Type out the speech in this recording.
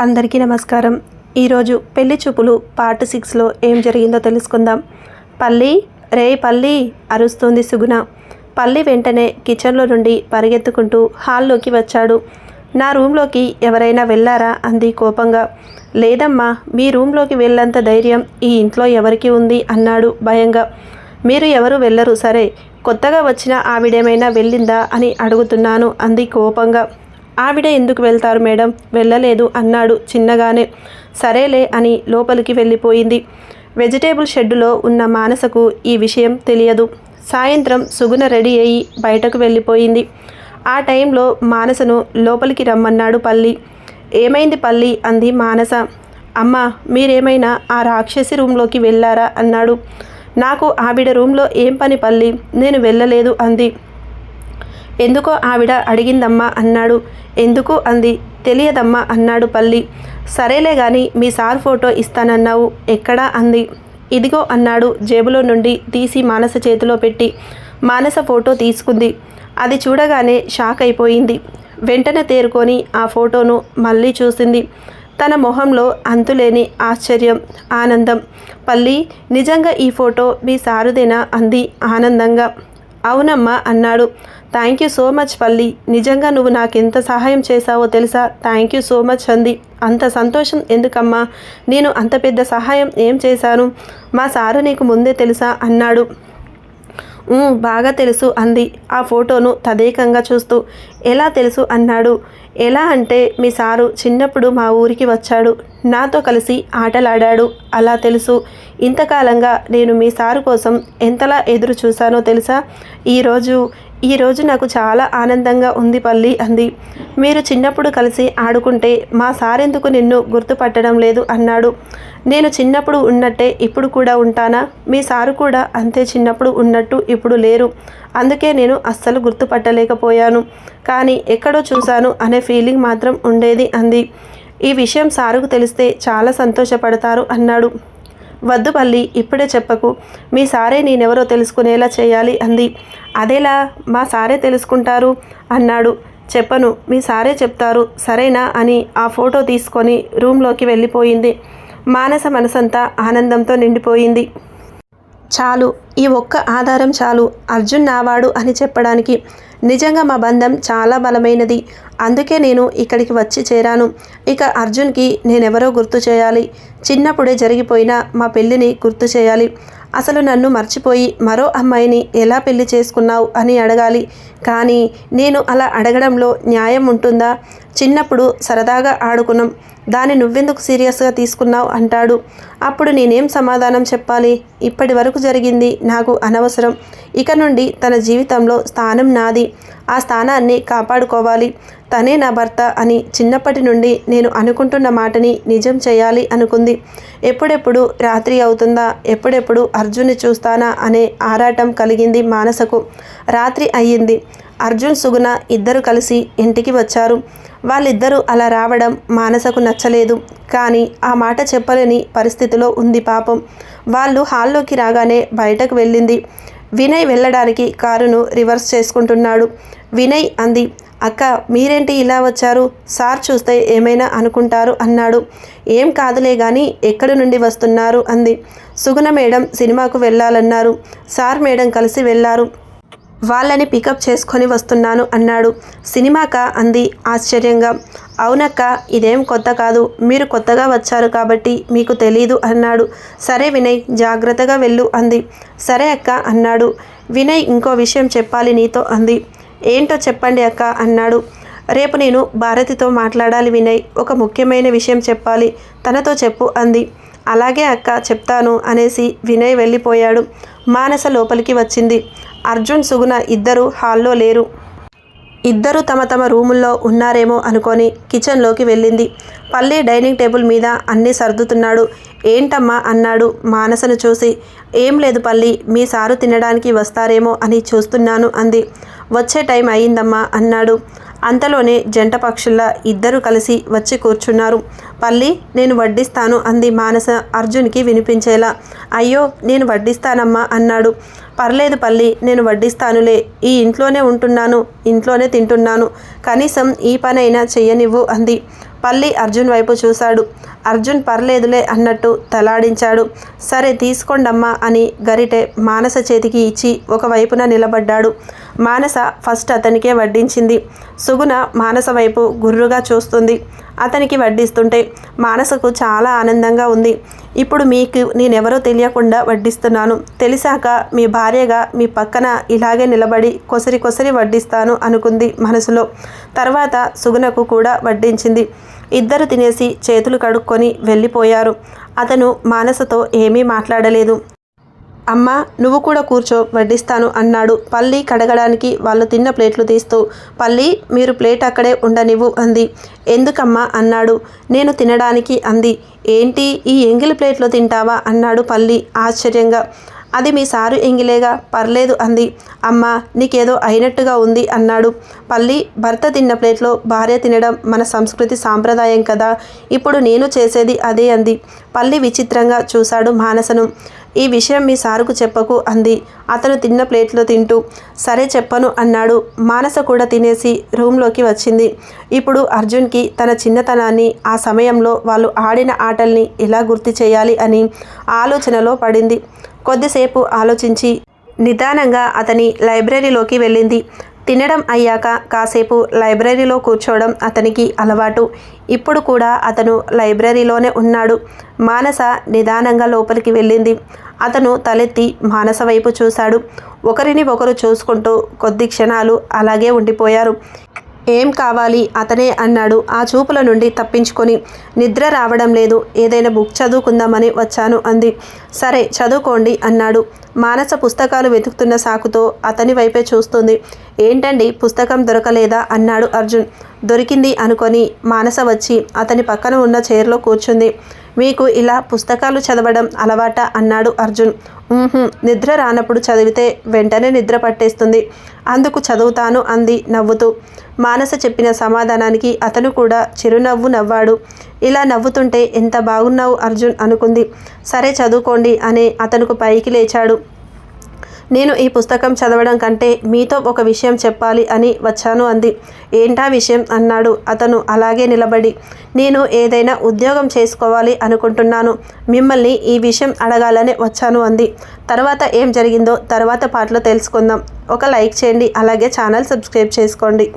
అందరికీ నమస్కారం. ఈరోజు పెళ్ళి చూపులు పార్ట్ సిక్స్లో ఏం జరిగిందో తెలుసుకుందాం. పల్లి రే పల్లి అరుస్తోంది సుగుణ. పల్లి వెంటనే కిచెన్లో నుండి పరిగెత్తుకుంటూ హాల్లోకి వచ్చాడు. నా రూమ్లోకి ఎవరైనా వెళ్ళారా? అంది కోపంగా. లేదమ్మా మీ రూమ్లోకి వెళ్ళంత ధైర్యం ఈ ఇంట్లో ఎవరికి ఉంది? అన్నాడు భయంగా. మీరు ఎవరు వెళ్ళరు సరే. కొత్తగా వచ్చిన ఆవిడేమైనా వెళ్ళిందా? అని అడుగుతున్నాను అంది కోపంగా. ఆవిడ ఎందుకు వెళ్తారు మేడం? వెళ్ళలేదు అన్నాడు చిన్నగానే. సరేలే అని లోపలికి వెళ్ళిపోయింది. వెజిటేబుల్ షెడ్డులో ఉన్న మానసకు ఈ విషయం తెలియదు. సాయంత్రం సుగుణ రెడీ అయ్యి బయటకు వెళ్ళిపోయింది. ఆ టైంలో మానసను లోపలికి రమ్మన్నాడు పల్లి. ఏమైంది పల్లి? అంది మానస. అమ్మ మీరేమైనా ఆ రాక్షసి రూమ్లోకి వెళ్ళారా? అన్నాడు. నాకు ఆవిడ రూమ్లో ఏం పని పల్లి? నేను వెళ్ళలేదు అంది. ఎందుకో ఆవిడ అడిగిందమ్మా అన్నాడు. ఎందుకు అంది. తెలియదమ్మా అన్నాడు పల్లి. సరేలే గాని మీ సార్ ఫోటో ఇస్తానన్నావు. ఎక్కడా అంది. ఇదిగో అన్నాడు జేబులో నుండి తీసి మానస చేతిలో పెట్టి. మానస ఫోటో తీసుకుంది. అది చూడగానే షాక్ అయిపోయింది. వెంటనే తేరుకొని ఆ ఫోటోను మళ్ళీ చూసింది. తన మొహంలో అంతులేని ఆశ్చర్యం ఆనందం. పల్లి నిజంగా ఈ ఫోటో మీ సారుదేనా? అంది ఆనందంగా. అవునమ్మా అన్నాడు. థ్యాంక్ యూ సో మచ్ పల్లి. నిజంగా నువ్వు నాకు ఎంత సహాయం చేశావో తెలుసా? థ్యాంక్ యూ సో మచ్ అంది. అంత సంతోషం ఎందుకమ్మా? నేను అంత పెద్ద సహాయం ఏం చేశాను? మా సారు నీకు ముందే తెలుసా? అన్నాడు. బాగా తెలుసు అంది. ఆ ఫోటోను తదేకంగా చూస్తూ. ఎలా తెలుసు? అన్నాడు. ఎలా అంటే మీ సారు చిన్నప్పుడు మా ఊరికి వచ్చాడు. నాతో కలిసి ఆటలాడాడు. అలా తెలుసు. ఇంతకాలంగా నేను మీ సారు కోసం ఎంతలా ఎదురు చూశానో తెలుసా? ఈరోజు ఈరోజు నాకు చాలా ఆనందంగా ఉంది పల్లి అంది. మీరు చిన్నప్పుడు కలిసి ఆడుకుంటే మా సారెందుకు నిన్ను గుర్తుపట్టడం లేదు అన్నాడు. నేను చిన్నప్పుడు ఉన్నట్టే ఇప్పుడు కూడా ఉంటానా? మీ సారు కూడా అంతే చిన్నప్పుడు ఉన్నట్టు ఇప్పుడు లేరు. అందుకే నేను అస్సలు గుర్తుపట్టలేకపోయాను. కానీ ఎక్కడో చూశాను అనే ఫీలింగ్ మాత్రం ఉండేది అంది. ఈ విషయం సారుకు తెలిస్తే చాలా సంతోషపడతారు అన్నాడు. వద్దు పల్లి ఇప్పుడే చెప్పకు. మీ సారే నేనెవరో తెలుసుకునేలా చేయాలి అంది. అదేలా మా సారే తెలుసుకుంటారు అన్నాడు. చెప్పను మీ సారే చెప్తారు సరేనా అని ఆ ఫోటో తీసుకొని రూమ్లోకి వెళ్ళిపోయింది. మానస మనసంతా ఆనందంతో నిండిపోయింది. చాలు. ఈ ఒక్క ఆధారం చాలు. అర్జున్ నావాడు అని చెప్పడానికి నిజంగా మా బంధం చాలా బలమైనది. అందుకే నేను ఇక్కడికి వచ్చి చేరాను. ఇక అర్జున్కి నేనెవరో గుర్తు చేయాలి. చిన్నప్పుడే జరిగిపోయిన మా పెళ్ళిని గుర్తు చేయాలి. అసలు నన్ను మర్చిపోయి మరో అమ్మాయిని ఎలా పెళ్ళి చేసుకున్నావు అని అడగాలి. కానీ నేను అలా అడగడంలో న్యాయం ఉంటుందా? చిన్నప్పుడు సరదాగా ఆడుకున్నాం. దాన్ని నువ్వెందుకు సీరియస్గా తీసుకున్నావు? అంటాడు. అప్పుడు నేనేం సమాధానం చెప్పాలి? ఇప్పటి వరకు జరిగింది నాకు అనవసరం. ఇక నుండి తన జీవితంలో స్థానం నాది. ఆ స్థానాన్ని కాపాడుకోవాలి. తనే నా భర్త అని చిన్నప్పటి నుండి నేను అనుకుంటున్న మాటని నిజం చేయాలి అనుకుంది. ఎప్పుడెప్పుడు రాత్రి అవుతుందా? ఎప్పుడెప్పుడు అర్జున్ని చూస్తానా? అనే ఆరాటం కలిగింది మానసకు. రాత్రి అయ్యింది. అర్జున్ సుగుణ ఇద్దరు కలిసి ఇంటికి వచ్చారు. వాళ్ళిద్దరూ అలా రావడం మానసకు నచ్చలేదు. కానీ ఆ మాట చెప్పలేని పరిస్థితిలో ఉంది పాపం. వాళ్ళు హాల్లోకి రాగానే బయటకు వెళ్ళింది. వినయ్ వెళ్ళడానికి కారును రివర్స్ చేసుకుంటున్నాడు. వినయ్ అంది అక్క మీరేంటి ఇలా వచ్చారు? సార్ చూస్తే ఏమైనా అనుకుంటారు? అన్నాడు. ఏం కాదులే కానీ ఎక్కడి నుండి వస్తున్నారు? అంది. సుగుణ మేడం సినిమాకు వెళ్ళాలన్నారు. సార్ మేడం కలిసి వెళ్ళారు. వాళ్ళని పికప్ చేసుకొని వస్తున్నాను అన్నాడు. సినిమాక అంది ఆశ్చర్యంగా. అవునక్క ఇదేం కొత్త కాదు. మీరు కొత్తగా వచ్చారు కాబట్టి మీకు తెలీదు అన్నాడు. సరే వినయ్ జాగ్రత్తగా వెళ్ళు అంది. సరే అక్క అన్నాడు. వినయ్ ఇంకో విషయం చెప్పాలి నీతో అంది. ఏంటో చెప్పండి అక్క అన్నాడు. రేపు నేను భారతితో మాట్లాడాలి వినయ్. ఒక ముఖ్యమైన విషయం చెప్పాలి. తనతో చెప్పు అంది. అలాగే అక్క చెప్తాను అనేసి వినయ్ వెళ్ళిపోయాడు. మానస లోపలికి వచ్చింది. అర్జున్ సుగుణ ఇద్దరు హాల్లో లేరు. ఇద్దరు తమ తమ రూముల్లో ఉన్నారేమో అనుకొని కిచెన్లోకి వెళ్ళింది. పల్లి డైనింగ్ టేబుల్ మీద అన్నీ సర్దుతున్నాడు. ఏంటమ్మా అన్నాడు మానసను చూసి. ఏం లేదు పల్లి మీ సారు తినడానికి వస్తారేమో అని చూస్తున్నాను అంది. వచ్చే టైం అయ్యిందమ్మా అన్నాడు. అంతలోనే జంట పక్షుల్లా ఇద్దరు కలిసి వచ్చి కూర్చున్నారు. పల్లి నేను వడ్డిస్తాను అంది మానస అర్జున్కి వినిపించేలా. అయ్యో నేను వడ్డిస్తానమ్మా అన్నాడు. పర్లేదు పల్లి నేను వడ్డిస్తానులే. ఈ ఇంట్లోనే ఉంటున్నాను ఇంట్లోనే తింటున్నాను. కనీసం ఈ పనైనా చెయ్యనివ్వు అంది. పల్లి అర్జున్ వైపు చూశాడు. అర్జున్ పర్లేదులే అన్నట్టు తలాడించాడు. సరే తీసుకోండమ్మా అని గరిటె మానస చేతికి ఇచ్చి ఒకవైపున నిలబడ్డాడు. మానస ఫస్ట్ అతనికే వడ్డించింది. సుగుణ మానస వైపు గుర్రుగా చూస్తుంది. అతనికి వడ్డిస్తుంటే మానసకు చాలా ఆనందంగా ఉంది. ఇప్పుడు మీకు నేనెవరో తెలియకుండా వడ్డిస్తున్నాను. తెలిసాక మీ భార్యగా మీ పక్కన ఇలాగే నిలబడి కొసరి కొసరి వడ్డిస్తాను అనుకుంది మనసులో. తర్వాత సుగుణకు కూడా వడ్డించింది. ఇద్దరు తినేసి చేతులు కడుక్కొని వెళ్ళిపోయారు. అతను మానసతో ఏమీ మాట్లాడలేదు. అమ్మా నువ్వు కూడా కూర్చో వడ్డిస్తాను అన్నాడు. పల్లి కడగడానికి వాళ్ళు తిన్న ప్లేట్లు తీస్తూ పల్లి మీరు ప్లేట్ అక్కడే ఉండనివ్వు అంది. ఎందుకమ్మా? అన్నాడు. నేను తినడానికి అంది. ఏంటి ఈ ఎంగిలి ప్లేట్లో తింటావా? అన్నాడు పల్లి ఆశ్చర్యంగా. అది మీ సారు ఎంగిలేగా? పర్లేదు అంది. అమ్మ నీకేదో అయినట్టుగా ఉంది అన్నాడు. పల్లి భర్త తిన్న ప్లేట్లో భార్య తినడం మన సంస్కృతి సాంప్రదాయం కదా ఇప్పుడు నేను చేసేది అదే అంది. పల్లి విచిత్రంగా చూశాడు మానసను. ఈ విషయం మీ సారుకు చెప్పకు అంది. అతను తిన్న ప్లేట్లో తింటూ సరే చెప్పను అన్నాడు. మానస కూడా తినేసి రూమ్లోకి వచ్చింది. ఇప్పుడు అర్జున్కి తన చిన్నతనాన్ని ఆ సమయంలో వాళ్ళు ఆడిన ఆటల్ని ఎలా గుర్తు చేయాలి అని ఆలోచనలో పడింది. కొద్దిసేపు ఆలోచించి నిదానంగా అతని లైబ్రరీలోకి వెళ్ళింది. తినడం అయ్యాక కాసేపు లైబ్రరీలో కూర్చోవడం అతనికి అలవాటు. ఇప్పుడు కూడా అతను లైబ్రరీలోనే ఉన్నాడు. మానస నిదానంగా లోపలికి వెళ్ళింది. అతను తలెత్తి మానస వైపు చూశాడు. ఒకరిని ఒకరు చూసుకుంటూ కొద్ది క్షణాలు అలాగే ఉండిపోయారు. ఏం కావాలి? అతనే అన్నాడు. ఆ చూపుల నుండి తప్పించుకొని నిద్ర రావడం లేదు. ఏదైనా బుక్ చదువుకుందామని వచ్చాను అంది. సరే చదువుకోండి అన్నాడు. మానస పుస్తకాలు వెతుకుతున్న సాకుతో అతని వైపే చూస్తుంది. ఏంటండి? పుస్తకం దొరకలేదా? అన్నాడు అర్జున్. దొరికింది అనుకొని మానస వచ్చి అతని పక్కన ఉన్న చైర్లో కూర్చుంది. మీకు ఇలా పుస్తకాలు చదవడం అలవాట? అన్నాడు అర్జున్. నిద్ర రానప్పుడు చదివితే వెంటనే నిద్ర పట్టేస్తుంది. అందుకు చదువుతాను అంది నవ్వుతూ. మానస చెప్పిన సమాధానానికి అతను కూడా చిరునవ్వు నవ్వాడు. ఇలా నవ్వుతుంటే ఎంత బాగున్నావు అర్జున్ అనుకుంది. సరే చదువుకోండి అనే అతనుకు పైకి లేచాడు. నేను ఈ పుస్తకం చదవడం కంటే మీతో ఒక విషయం చెప్పాలి అని వచ్చాను అంది. ఏంటా విషయం? అన్నాడు. అతను అలాగే నిలబడి. నేను ఏదైనా ఉద్యోగం చేసుకోవాలి అనుకుంటున్నాను. మిమ్మల్ని ఈ విషయం అడగాలని వచ్చాను అంది. తర్వాత ఏం జరిగిందో తర్వాత పాటలో తెలుసుకుందాం. ఒక లైక్ చేయండి. అలాగే ఛానల్ సబ్స్క్రైబ్ చేసుకోండి.